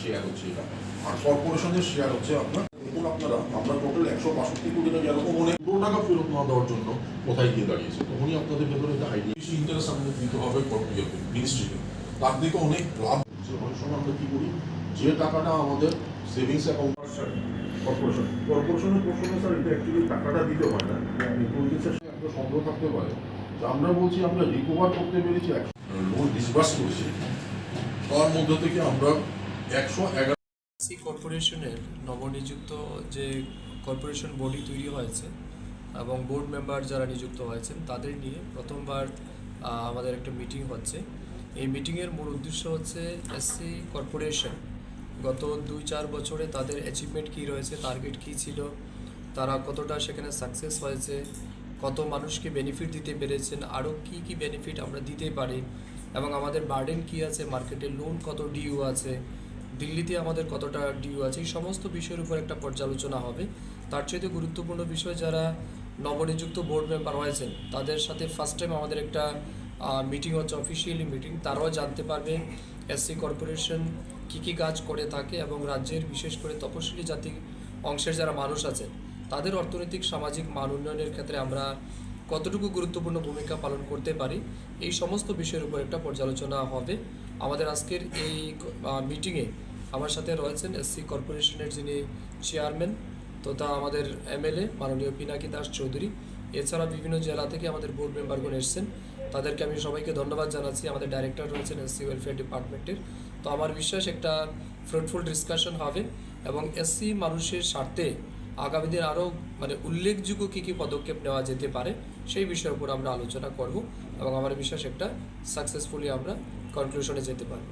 Share হচ্ছে এটা। আর কর্পোরেশনের শেয়ার হচ্ছে আপনার। দেখুন আপনারা আমরা টোটাল একশো বাষট্টি কোটি টাকা এরকম অনেক পুরো টাকা ফেরত না দেওয়ার জন্য কোথায় গিয়ে দাঁড়িয়েছে? তো উনি আপনাদের ভেতরে একটা আইডিয়া বেশি ইন্টারেস্ট আমাদের দিতে হবে মিনিস্ট্রিকে তার থেকে অনেক লাভ হচ্ছে। অনেক সময় আমরা কি করি? যে টাকাটা আমাদের সেভিংস অ্যাকাউন্ট কর্পোরেশন কর্পোরেশনের প্রশ্নে স্যার এটা অ্যাকচুয়ালি টাকাটা দিতে হয় না। ইন্টেলিজেন্সের সঙ্গে একটা সন্দেহ থাকতে পারে। যে আমরা বলছি আমরা রিকভার করতে পেরেছি লোন ডিসবার্স করেছি। তার মধ্যে থেকে আমরা সি কর্পোরেশনের নবনিযুক্ত যে কর্পোরেশন বডি তৈরি হয়েছে এবং বোর্ড মেম্বার যারা নিযুক্ত হয়েছেন, তাদের নিয়ে প্রথমবার আমাদের একটা মিটিং হচ্ছে। এই মিটিংয়ের মূল উদ্দেশ্য হচ্ছে এসসি কর্পোরেশন গত দুই চার বছরে তাদের অ্যাচিভমেন্ট কী রয়েছে টার্গেট কী ছিল, তারা কতটা সেখানে সাকসেস হয়েছে, কত মানুষকে বেনিফিট দিতে পেরেছেন, আরও কী কী বেনিফিট আমরা দিতে পারি, এবং আমাদের বার্ডেন কী আছে মার্কেটে লোন কত ডিউ আছে দিল্লিতে আমাদের কতটা ডিউ আছে, এই সমস্ত বিষয়ের উপর একটা পর্যালোচনা হবে। তার চাইতে গুরুত্বপূর্ণ বিষয় যারা নবনিযুক্ত বোর্ড মেম্বার হয়েছেন তাদের সাথে ফার্স্ট টাইম আমাদের একটা মিটিং হচ্ছে অফিসিয়ালি মিটিং তারাও জানতে পারবে এসসি কর্পোরেশন কী কী কাজ করে থাকে এবং রাজ্যের বিশেষ করে তপশিলি জাতি অংশের যারা মানুষ আছেন তাদের অর্থনৈতিক, সামাজিক মান উন্নয়নের ক্ষেত্রে আমরা কতটুকু গুরুত্বপূর্ণ ভূমিকা পালন করতে পারি, এই সমস্ত বিষয়ের উপর একটা পর্যালোচনা হবে। আমাদের আজকের এই মিটিংয়ে আমার সাথে রয়েছেন এসসি কর্পোরেশনের যিনি চেয়ারম্যান, তথা আমাদের এমএলএ মাননীয় পিনাকি দাস চৌধুরী। এছাড়া বিভিন্ন জেলা থেকে আমাদের বোর্ড মেম্বারগণ এসেছেন। তাদেরকে আমি সবাইকে ধন্যবাদ জানাচ্ছি। আমাদের ডাইরেক্টর রয়েছেন এসসি ওয়েলফেয়ার ডিপার্টমেন্টের তো আমার বিশ্বাস একটা ফ্রুটফুল ডিসকাশন হবে এবং এসসি মানুষের স্বার্থে আগামী দিন আরও মানে উল্লেখযোগ্য কী কী পদক্ষেপ নেওয়া যেতে পারে, সেই বিষয়ের উপর আমরা আলোচনা করব এবং আমার বিশ্বাস একটা সাকসেসফুলি আমরা কনক্লুশনে যেতে পারব।